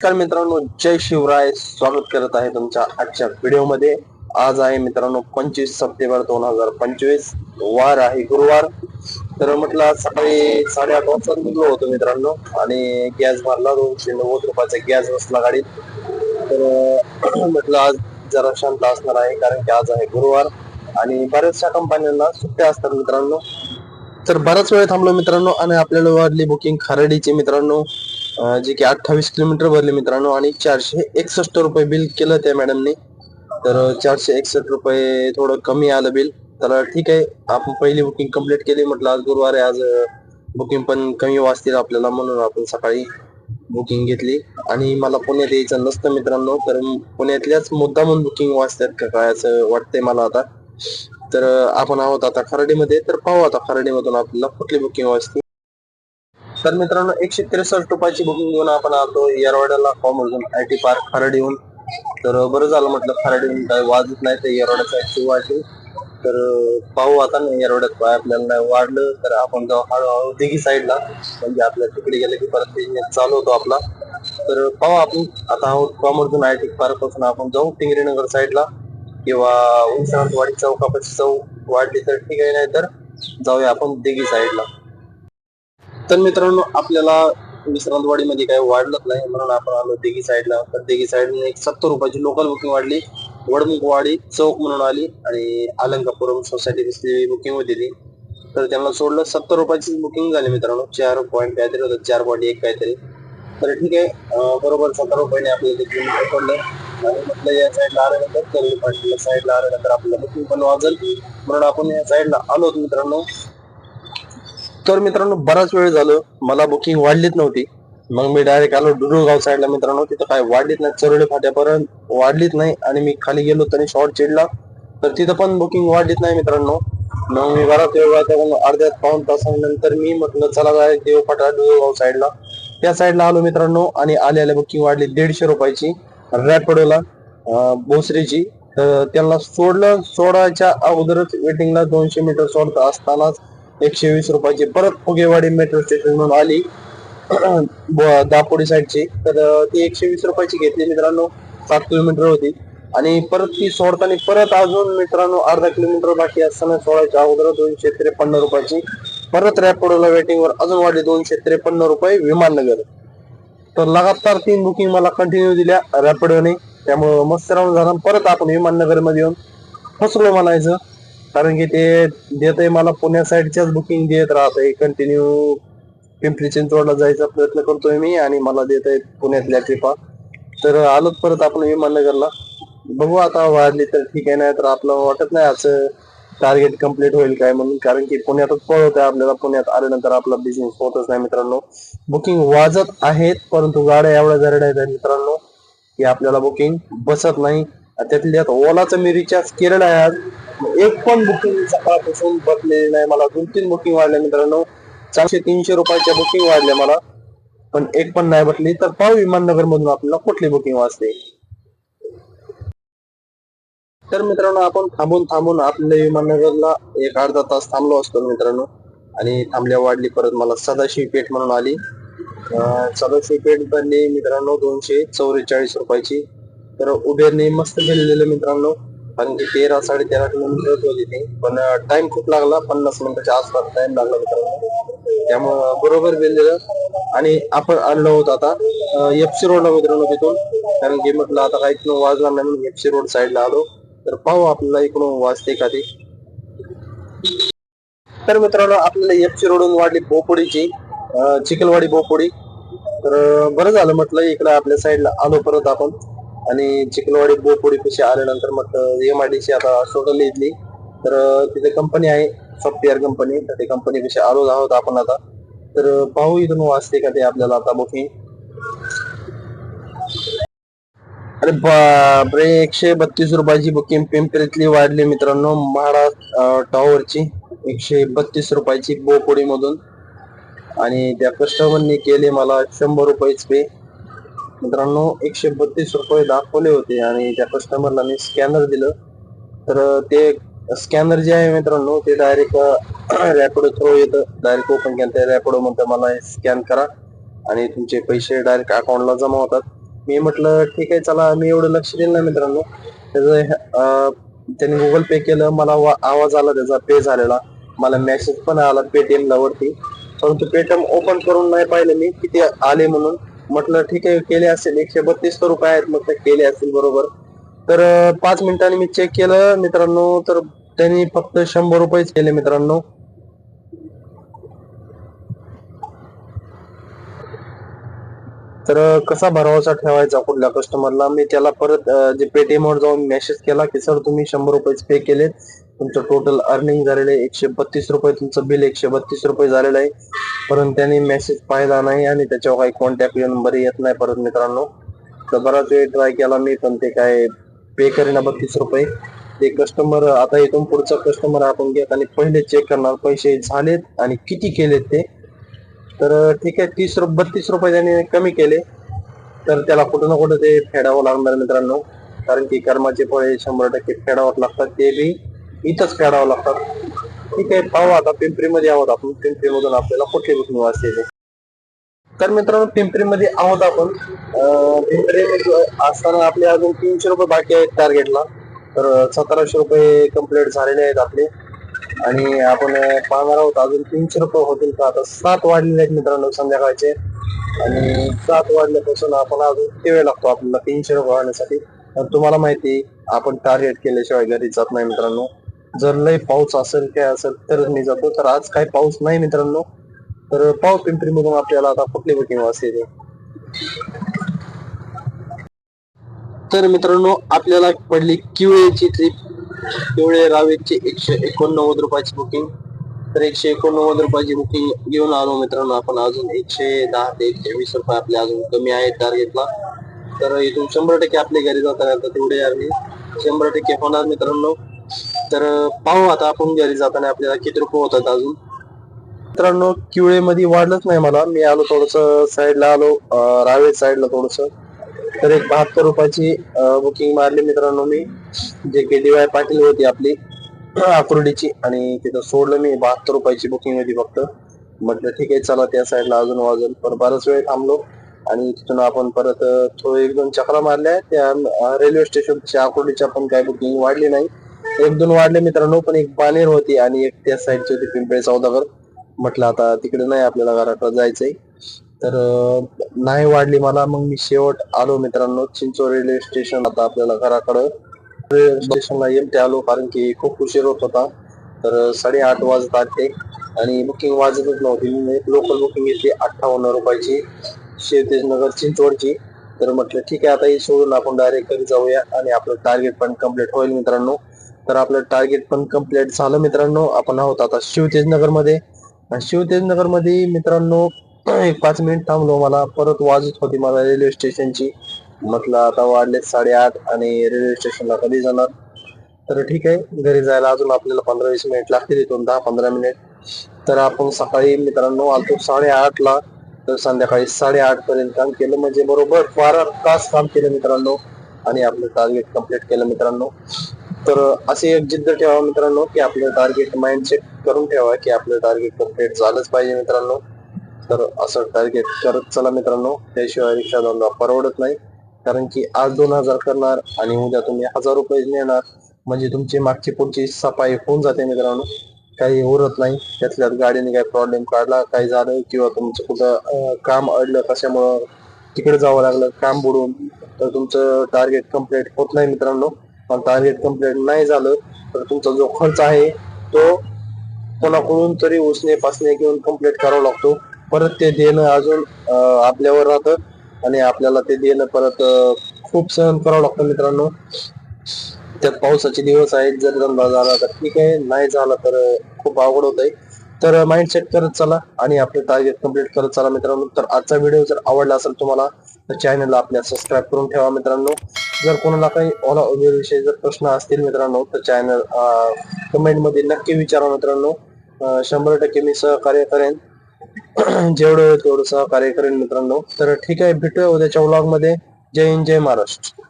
नमस्कार मित्रांनो जय शिवराय. स्वागत करत आहे तुमच्या आजच्या व्हिडिओमध्ये. आज आहे मित्रांनो पंचवीस सप्टेंबर दोन हजार पंचवीस. वार आहे गुरुवार. तर म्हटलं आज सकाळी साडेआठ वाजता निघलो होतो मित्रांनो आणि गॅस भरला. दोनशे नव्वद रुपयाचा गॅस बसला गाडीत. तर म्हटलं आज जरा शांत असणार आहे कारण की आज आहे गुरुवार आणि बऱ्याचशा कंपन्यांना सुट्ट्या असतात मित्रांनो. तर बराच वेळ थांबलो मित्रांनो आणि आपल्याला वाढली बुकिंग खराडीची मित्रांनो. जे की अठ्ठावीस किलोमीटर भरले मित्रांनो आणि चारशे एकसष्ट रुपये बिल केलं त्या मॅडमने. तर चारशे एकसष्ट रुपये थोडं कमी आलं बिल. तर ठीक आहे आपण पहिली बुकिंग कंप्लीट केली. म्हटलं आज गुरुवार आहे आज बुकिंग पण कमी वाचतील आपल्याला म्हणून आपण सकाळी बुकिंग घेतली. आणि मला पुण्यात यायचं नसतं मित्रांनो तर पुण्यातल्याच मुद्दामून बुकिंग वाचतात का काय असं वाटतंय मला आता. तर आपण आहोत आता खराडीमध्ये. तर पाहू आता खराडीमधून आपल्याला कुठली बुकिंग वाचते तर मित्रांनो एकशे त्रेसष्ट रुपयाची बुकिंग घेऊन आपण आलो येरवाड्याला कॉमर्जून आय टी पार्क येऊन तर बरं झालं म्हटलं खराडीहून काय वाजत नाही तर येरवाड्याचा ऍक्टिव्ह वाटेल तर पाहू आता नाही येरवाड्यात काय आपल्याला नाही वाढलं तर आपण जाऊ हळूहळू दिघी साईडला म्हणजे आपल्या तिकडे गेलं की परत बिझनेस चालू होतो आपला. तर पाहू आपण. आता आहोत कॉमर्जून आय टी पार्कपासून आपण जाऊ टिंगरीनगर साईडला किंवा विश्रांतवाडी चौकापाशी जाऊ. वाढली तर ठीक आहे नाही तर जाऊया आपण दिघी साईडला तर मित्रांनो आपल्याला विश्रांतवाडीमध्ये काही वाढलंच नाही. म्हणून आपण आलो देगी साईडला. तर देगी साईडने एक सत्तर रुपयाची लोकल बुकिंग वाढली. वडमुखवाडी चौक म्हणून आली आणि अलंकापुरम सोसायटी दिसली बुकिंग होती ती. तर त्यांना सोडलं. सत्तर रुपयाची बुकिंग झाली मित्रांनो. चार पॉईंट काहीतरी होतं. चार पॉईंट एक काहीतरी. तर ठीक आहे. बरोबर सत्तर रुपयाने आपल्याला ते पडलं. आणि म्हटलं या साईडला आल्यानंतर कमी पाटील साईडला आल्यानंतर आपल्याला बुकिंग पण वाजल. म्हणून आपण या साईडला आलो मित्रांनो. तर मित्रांनो बराच वेळ झालं. मला बुकिंग वाढलीच नव्हती. मग मी डायरेक्ट आलो डुडुळगाव साईडला मित्रांनो. तिथं काय वाढलीच नाही. चरोडे फाट्यापर्यंत वाढलीच नाही आणि मी खाली गेलो तरी शॉर्ट चिडला तर तिथं पण बुकिंग वाढलीच नाही मित्रांनो. मग मी बराच वेळ अर्ध्यात पाऊन तासानंतर मी म्हटलं चला जाय देवपाटा डुळगाव साईडला त्या साईडला आलो मित्रांनो आणि आले आले बुकिंग वाढली दीडशे रुपयाची. रॅपिडोला भोसरीची. तर त्यांना सोडलं सोडायच्या अगोदरच वेटिंगला दोनशे मीटर सोडत असतानाच एकशे वीस रुपयाची. परत फुगेवाडी मेट्रो स्टेशन म्हणून आली. दापोडी साईडची तर ती एकशे वीस रुपयाची घेतली मित्रांनो. सात किलोमीटर होती. आणि परत ती सोडताना परत अजून मित्रांनो अर्धा किलोमीटर बाकी असताना सोडायच्या अगोदर दोनशे त्रेपन्न रुपयाची. परत रॅपिडोला वेटिंगवर अजून वाढली दोनशे त्रेपन्न रुपये विमाननगर. तर लगातार तीन बुकिंग मला कंटिन्यू दिल्या रॅपिडोने त्यामुळं मस्त राहून झाला. परत आपण विमाननगरमध्ये येऊन फसलो म्हणायचं. कारण की ते देत मला पुण्या साईडच्याच बुकिंग देत राहत कंटिन्यू पिंपरी चिंचवडला जायचा प्रयत्न करतोय मी आणि मला देत आहेत पुण्यातल्या ट्रिपा तर आलोच परत आपण विमाननगरला. बघू आता वाढली तर ठीक आहे नाही तर आपलं वाटत नाही असं टार्गेट कंप्लीट होईल काय म्हणून. कारण की पुण्यातच पळवत आहे आपल्याला. पुण्यात आल्यानंतर आपला बिझनेस होतच नाही मित्रांनो. बुकिंग वाजत आहेत परंतु गाड्या एवढ्या जरड्या आहेत मित्रांनो की आपल्याला बुकिंग बसत नाही. त्यातल्या त्यात ओलाचं मी रिचार्ज केलेलं आहे आज. एक पण बुकिंग सकाळपासून बसलेली नाही मला. दोन तीन बुकिंग वाढल्या मित्रांनो. चारशे तीनशे रुपयाच्या बुकिंग वाढल्या मला. पण एक पण नाही बसली तर पाव विमाननगर मधून आपल्याला कुठली बुकिंग वाजते. तर मित्रांनो आपण थांबून थांबून आपल्या विमाननगरला एक अर्धा तास थांबलो असतो मित्रांनो. आणि थांबल्या वाढली परत मला सदाशिव पेठ म्हणून आली. सदाशिव पेठ बनली मित्रांनो दोनशे चौवेचाळीस रुपयाची. तर उबेरने मस्त गेलेलं मित्रांनो. कारण की तेरा साडे तेरा किलोमीटर होती ती. पण टाइम खूप लागला पन्नास मिनिटाच्या आसपास टाइम लागला मित्रांनो. त्यामुळं बरोबर गेलेलं आणि आपण आणलं होतं आता एफसी रोडला मित्रांनो तिथून. कारण की म्हटलं आता काही इथून वाजला नाही म्हणून एफसी रोड साईडला आलो. तर पाहू आपल्याला इकडून वाजते का ती. तर मित्रांनो आपल्याला एफसी रोडून वाढली बोपोडीची चिखलवाडी बोपोडी. तर बरं झालं म्हटलं इकडं आपल्या साईडला आलो परत आपण. आणि चिखलवाडी बोपोडी कशी आल्यानंतर मग एम आय डी ची आता सोडली इथली तर तिथे कंपनी आहे सॉफ्टवेअर कंपनी तर ते कंपनी कशी आलो आहोत आपण आता. तर पाहू इथून वाचते का ते आपल्याला आता बुकिंग? अरे बापरे एकशे बत्तीस रुपयाची बुकिंग. पिंपरीतली वाढली मित्रांनो. म्हाडा टॉवरची एकशे बत्तीस रुपयाची बोपोडी मधून आणि त्या कस्टमरनी केले मला शंभर रुपयेच पे मित्रांनो एकशे बत्तीस रुपये दाखवले होते आणि त्या कस्टमरला मी स्कॅनर दिलं. तर ते स्कॅनर जे आहे मित्रांनो ते डायरेक्ट रॅपिडो थ्रो येतं. डायरेक्ट ओपन केलं रॅपिडो म्हणतं मला स्कॅन करा आणि तुमचे पैसे डायरेक्ट अकाउंटला जमा होतात. मी म्हटलं ठीक आहे चला मी एवढं लक्ष दिलं ना मित्रांनो. त्याचं त्याने गुगल पे केलं. मला वा- आवाज आला त्याचा पे झालेला. मला मेसेज पण आला पेटीएमला वरती. परंतु पेटीएम ओपन करून नाही पाहिलं मी. किती आले म्हणून? म्हटलं ठीक आहे केले असेल एकशे बत्तीस रुपये आहेत मग ते केले असतील बरोबर. तर पाच मिनिटांनी मी चेक केलं मित्रांनो. तर त्यांनी फक्त शंभर रुपयेच केले मित्रांनो. तर कसा भरवसा ठेवायचा कुठल्या कस्टमरला मी त्याला परत जे पेटीएम वर जाऊन मेसेज केला की सर तुम्ही शंभर रुपयेच पे केलेत. तुमचं टोटल अर्निंग झालेलं आहे एकशे बत्तीस रुपये तुमचं बिल एकशे बत्तीस रुपये झालेलं आहे. परंतु त्यांनी मेसेज पाहिला नाही आणि त्याच्यावर काही कॉन्टॅक्ट नंबर येत नाही परत मित्रांनो. तर बराच वेळ ट्राय केला मी पण ते काय पे करेना बत्तीस रुपये. ते कस्टमर आता इथून पुढचा कस्टमर आपण घेत आणि पहिले चेक करणार पैसे झालेत आणि किती केलेत ते. तर ठीक आहे तीस रुपये बत्तीस रुपये त्याने कमी केले. तर त्याला कुठं ना कुठं ते फेडावं लागणार मित्रांनो. कारण की कर्माचे फळे शंभर टक्के फेडावं लागतात ते बी इथंच फेडावं लागतात. ठीक आहे पाहू आता पिंपरीमध्ये आहोत आपण. पिंपरीमधून आपल्याला कुठली बुकिंग वाचते तर मित्रांनो पिंपरीमध्ये आहोत आपण. पिंपरी असताना आपले अजून तीनशे रुपये बाकी आहेत टार्गेटला. तर सतराशे रुपये कंप्लीट झालेले आहेत आपले. आणि आपण पाहणार आहोत अजून तीनशे रुपये होतील का? आता सात वाढलेले आहेत मित्रांनो संध्याकाळचे. आणि सात वाढल्यापासून आपण अजून किती वेळ लागतो आपल्याला तीनशे रुपये वाढण्यासाठी. तुम्हाला माहिती आहे, आपण टार्गेट केल्याशिवाय घरी जात नाही मित्रांनो. जर लय पाऊस असेल काय असेल तर मी जातो. तर आज काही पाऊस नाही मित्रांनो. तर पाऊस पिंपरी मधून आपल्याला आता कुठली बुकिंग असते ते तर मित्रांनो आपल्याला पडली किवळेची ट्रिप किवळे रावेची एकशे एकोणनव्वद रुपयाची बुकिंग तर एकशे एकोणनव्वद रुपयाची बुकिंग घेऊन आलो मित्रांनो आपण अजून. एकशे दहा ते एकशे वीस रुपये आपले अजून कमी आहेत टार्गेटला तर इथून शंभर टक्के आपले घरी जाताना तेवढे आम्ही शंभर टक्के होणार मित्रांनो. तर पाहू आता आपण घरी जाताना आपल्याला किती रुपये होतात अजून. मित्रांनो किवळे मध्ये वाढलंच नाही मला. मी आलो थोडस साईडला आलो अं, रावेर साईडला थोडस. तर एक बहात्तर रुपयाची बुकिंग मारली मित्रांनो मी. जे के डी वाय पाटील होती आपली आकुर्डीची. आणि तिथं सोडलं मी बहात्तर रुपयाची बुकिंग होती फक्त. म्हटलं ठीक आहे चला त्या साईडला अजून वाजून पण बराच वेळ थांबलो. आणि तिथून आपण परत थोडं एक दोन चक्रा मारल्या. त्या रेल्वे स्टेशनच्या आकुर्डीच्या पण काही बुकिंग वाढली नाही. एक दोन वाढले मित्रांनो पण एक बानेर होती आणि एक त्या साईडची होती पिंपळे सौदागर. म्हटलं आता तिकडे नाही आपल्याला घराकडे जायचंय. तर नाही वाढली मला मग मी शेवट आलो मित्रांनो चिंचोड रेल्वे स्टेशन आता आपल्याला घराकडं. रेल्वे स्टेशनला एमटे आलो कारण की खूप उशीर होत होता. तर साडेआठ वाजत आले आणि बुकिंग वाजतच नव्हती. मी लोकल बुकिंग घेतली अठ्ठावन्न रुपयाची. शेवतेज नगर चिंचवडची. तर म्हटलं ठीक आहे आता हे सोडून आपण डायरेक्ट घरी जाऊया आणि आपलं टार्गेट पण कंप्लीट होईल मित्रांनो. तर आपलं टार्गेट पण कंप्लीट झालं मित्रांनो. आपण आहोत आता शिवतेज नगरमध्ये शिवतेज नगरमध्ये मित्रांनो एक पाच मिनिट थांबलो मला. परत वाजत होती मला रेल्वे स्टेशनची म्हटलं आता वाढले साडेआठ आणि रेल्वे स्टेशनला कधी जाणार? तर ठीक आहे घरी जायला अजून आपल्याला पंधरा वीस मिनिट लागतील इथून दहा पंधरा मिनिट तर आपण सकाळी मित्रांनो आलतो साडेआठ ला. तर संध्याकाळी साडेआठ पर्यंत काम केलं. म्हणजे बरोबर बारा तास काम केलं मित्रांनो. आणि आपलं टार्गेट कंप्लीट केलं मित्रांनो. तर असे एक जिद्द ठेवा मित्रांनो की आपलं टार्गेट माइंडसेट करून ठेवा की आपलं टार्गेट कंप्लीट झालंच पाहिजे मित्रांनो. तर असं टार्गेट करत चला मित्रांनो. त्याशिवाय रिक्षा धंदा परवडत नाही. कारण की आज दोन हजार करणार आणि उद्या तुम्ही हजार रुपये नेणार. म्हणजे तुमची मागची पुढची सफाई होऊन जाते मित्रांनो. काही उरत नाही. त्यातल्यात गाडीने काही प्रॉब्लेम काढला काही झालं किंवा तुमचं कुठं काम अडलं कशामुळं तिकडे जावं लागलं काम बुडून तर तुमचं टार्गेट कंप्लीट होत नाही मित्रांनो. पण टार्गेट कंप्लीट नाही झालं तर तुमचा जो खर्च आहे तो कोणाकडून तरी उसने पासने घेऊन कंप्लीट करावा लागतो. परत ते देणं अजून आपल्यावर राहतं आणि आपल्याला ते देणं परत खूप सहन करावं लागतं मित्रांनो. त्यात पावसाचे दिवस आहेत जर धंदा झाला तर ठीक आहे नाही झाला तर खूप अवघड होत आहे. तर माइंडसेट करत चला आणि आपले टार्गेट कंप्लीट करत चला मित्रांनो. तर आजचा व्हिडिओ जर आवडला असेल तुम्हाला तर चॅनलला आपल्या सबस्क्राईब करून ठेवा मित्रांनो. जर कोणाला काही ओला उबेर विषयी जर प्रश्न असतील मित्रांनो तर चॅनल कमेंटमध्ये नक्की विचारा मित्रांनो. शंभर टक्के मी सहकार्य करेन. जेवढं होईल तेवढं सहकार्य करेन मित्रांनो. तर ठीक आहे भेटूया उद्याच्या व्लॉगमध्ये जय हिंद जय महाराष्ट्र.